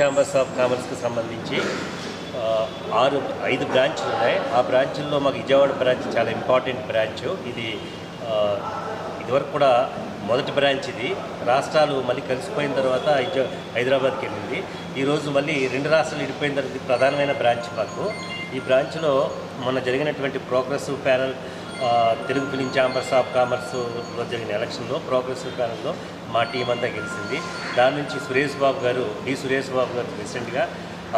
Chambers of కామర్స్కి సంబంధించి ఆరు ఐదు బ్రాంచ్లు ఉన్నాయి. ఆ బ్రాంచ్ల్లో మాకు విజయవాడ బ్రాంచ్ చాలా ఇంపార్టెంట్ బ్రాంచ్. ఇది ఇదివరకు కూడా మొదటి బ్రాంచ్ ఇది. రాష్ట్రాలు మళ్ళీ కలిసిపోయిన తర్వాత హైదరాబాద్కి వెళ్ళింది. ఈరోజు మళ్ళీ రెండు రాష్ట్రాలు విడిపోయిన తర్వాత ప్రధానమైన బ్రాంచ్ మాకు. ఈ బ్రాంచ్లో మొన్న జరిగినటువంటి progressive panel Telugu film chambers of కామర్స్లో జరిగిన ఎలక్షన్లో ప్రోగ్రెసివ్ ప్యానల్లో మా టీం అంతా గెలిచింది దాని నుంచి సురేష్ బాబు గారు డి సురేష్ బాబు గారు ప్రెసిడెంట్గా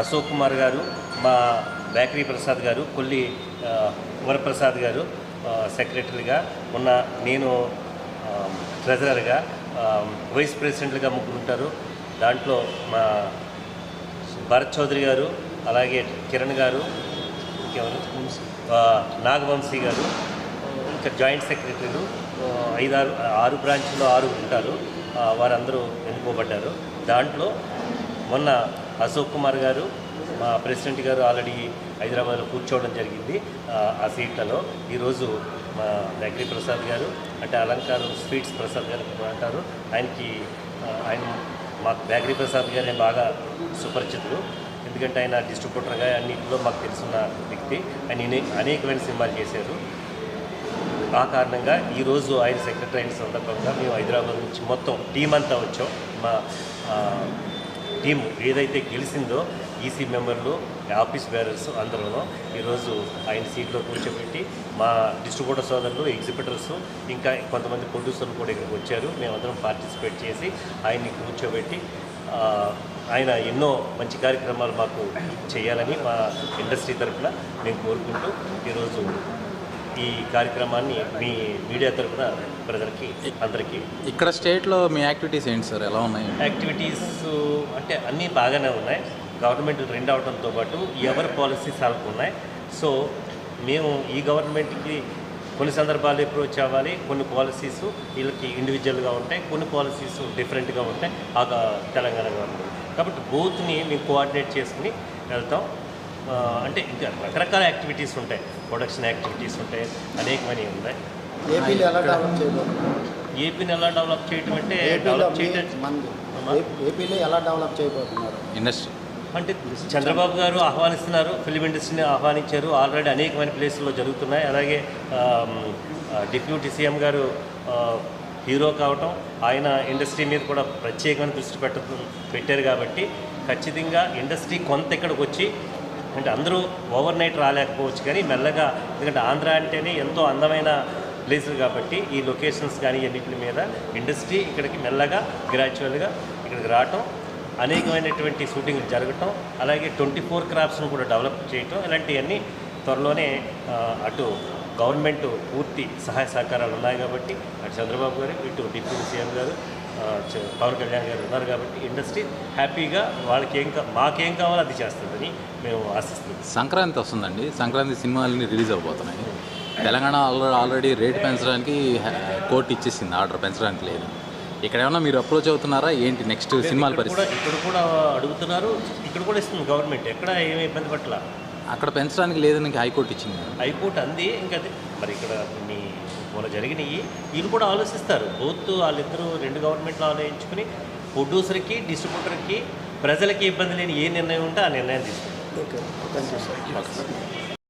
అశోక్ కుమార్ గారు మా బేకరీ ప్రసాద్ గారు కొల్లి వరప్రసాద్ గారు సెక్రటరీగా ఉన్న నేను ట్రెజరర్గా వైస్ ప్రెసిడెంట్లుగా ముగ్గురు ఉంటారు. దాంట్లో మా భరత్ చౌదరి గారు అలాగే కిరణ్ గారు ఇంకెవరు? నాగవంశీ గారు ఇంకా జాయింట్ సెక్రటరీలు ఐదారు ఆరు బ్రాంచ్లో ఆరు ఉంటారు. వారందరూ ఎన్నుకోబడ్డారు. దాంట్లో మొన్న అశోక్ కుమార్ గారు మా ప్రెసిడెంట్ గారు ఆల్రెడీ హైదరాబాద్లో కూర్చోవడం జరిగింది ఆ, సీట్లలో. ఈరోజు మా బేకరీ ప్రసాద్ గారు అంటే అలంకారం స్వీట్స్ ప్రసాద్ గారు అంటారు. ఆయనకి ఆయన మా బేకరీ ప్రసాద్ గారే బాగా సుపరిచితులు. ఎందుకంటే ఆయన డిస్ట్రిబ్యూటర్గా అన్నింటిలో మాకు తెలుసున్న వ్యక్తి. ఆయన అనేకమైన సినిమాలు చేశారు. ఆ కారణంగా ఈరోజు ఆయన సెక్రటరీ అయిన సందర్భంగా మేము హైదరాబాద్ నుంచి మొత్తం టీం అంతా వచ్చాం. మా టీం ఏదైతే గెలిచిందో ఈసీ మెంబర్లు ఆఫీస్ బేరర్స్ అందరూ ఈరోజు ఆయన సీట్లో కూర్చోబెట్టి మా డిస్ట్రిబ్యూటర్ సోదరులు ఎగ్జిబిటర్స్ ఇంకా కొంతమంది ప్రొడ్యూసర్లు కూడా ఇక్కడికి వచ్చారు. మేమందరం పార్టిసిపేట్ చేసి ఆయన్ని కూర్చోబెట్టి ఆయన ఎన్నో మంచి కార్యక్రమాలు మాకు చేయాలని మా ఇండస్ట్రీ తరఫున మేము కోరుకుంటూ ఈరోజు ఈ కార్యక్రమాన్ని మీ మీడియా తరఫున ప్రజలకి అందరికీ. ఇక్కడ స్టేట్లో మీ యాక్టివిటీస్ ఏంటి సార్? ఎలా ఉన్నాయి? యాక్టివిటీస్ అంటే అన్నీ బాగానే ఉన్నాయి. గవర్నమెంట్ రెండు అవడంతో పాటు ఎవరి పాలసీస్ వాళ్ళకు ఉన్నాయి. సో మేము ఈ గవర్నమెంట్కి కొన్ని సందర్భాలు అప్రోచ్ అవ్వాలి. కొన్ని పాలసీస్ వీళ్ళకి ఇండివిజువల్గా ఉంటాయి. కొన్ని పాలసీస్ డిఫరెంట్గా ఉంటాయి. ఆ తెలంగాణ గవర్నమెంట్ కాబట్టి బోత్ని మేము కోఆర్డినేట్ చేసుకుని వెళ్తాం. అంటే ఇంకా రకరకాల యాక్టివిటీస్ ఉంటాయి. ప్రొడక్షన్ యాక్టివిటీస్ ఉంటాయి. అనేకమైనవి ఉన్నాయి. ఏపీలో ఎలా డెవలప్ చేయబోతున్నారు? ఏపీని ఎలా డెవలప్ చేయటం అంటే డెవలప్ ఏపీలో ఎలా డెవలప్ చేయబోతున్నారు? ఇండస్ట్రీ. అంటే చంద్రబాబు గారు ఆహ్వానిస్తున్నారు. ఫిలిం ఇండస్ట్రీని ఆహ్వానించారు. ఆల్రెడీ అనేకమైన ప్లేసుల్లో జరుగుతున్నాయి. అలాగే డిప్యూటీ సీఎం గారు హీరో కావటం ఆయన ఇండస్ట్రీ మీద కూడా ప్రత్యేకమైన దృష్టి పెట్ట పెట్టారు కాబట్టి ఖచ్చితంగా ఇండస్ట్రీ కొంత ఇక్కడికి వచ్చి అంటే అందరూ ఓవర్ నైట్ రాలేకపోవచ్చు కానీ మెల్లగా ఎందుకంటే ఆంధ్ర అంటేనే ఎంతో అందమైన ప్లేసులు కాబట్టి ఈ లొకేషన్స్ కానీ అన్నింటి మీద ఇండస్ట్రీ ఇక్కడికి మెల్లగా గ్రాడ్యువల్గా ఇక్కడికి రావటం అనేకమైనటువంటి షూటింగ్లు జరగటం అలాగే ట్వంటీ ఫోర్ క్రాఫ్ట్స్ను కూడా డెవలప్ చేయటం ఇలాంటివన్నీ త్వరలోనే అటు గవర్నమెంట్ పూర్తి సహాయ సహకారాలు ఉన్నాయి కాబట్టి అటు చంద్రబాబు గారు ఇటు డిప్యూటీ సీఎం గారు పవన్ కళ్యాణ్ గారు ఉన్నారు కాబట్టి ఇండస్ట్రీ హ్యాపీగా వాళ్ళకి ఏం కా మాకేం కావాలో అది చేస్తుందని మేము ఆశిస్తున్నాం. సంక్రాంతి వస్తుందండి. సంక్రాంతి సినిమాలన్నీ రిలీజ్ అవబోతున్నాయి. తెలంగాణ ఆల్రెడీ ఆల్రెడీ రేట్ పెంచడానికి కోర్టు ఇచ్చేసింది ఆర్డర్ పెంచడానికి లేదు. ఇక్కడ ఏమన్నా మీరు అప్రోచ్ అవుతున్నారా? ఏంటి నెక్స్ట్ సినిమాల పరిస్థితి? ఇక్కడ కూడా అడుగుతున్నారు. ఇక్కడ కూడా ఇస్తుంది గవర్నమెంట్. ఎక్కడ ఏమి ఇబ్బంది పట్ల అక్కడ పెంచడానికి లేదని హైకోర్టు ఇచ్చింది. హైకోర్టు అంది ఇంకా అది మరి ఇక్కడ కొన్ని మొన్న జరిగినాయి వీళ్ళు కూడా ఆలోచిస్తారు. బోత్ వాళ్ళిద్దరూ రెండు గవర్నమెంట్లు ఆలోచించుకుని ప్రొడ్యూసర్కి డిస్ట్రిబ్యూటర్కి ప్రజలకి ఇబ్బంది లేని ఏ నిర్ణయం ఉంటే ఆ నిర్ణయం తీసుకుంటారు. ఓకే. Thank you sir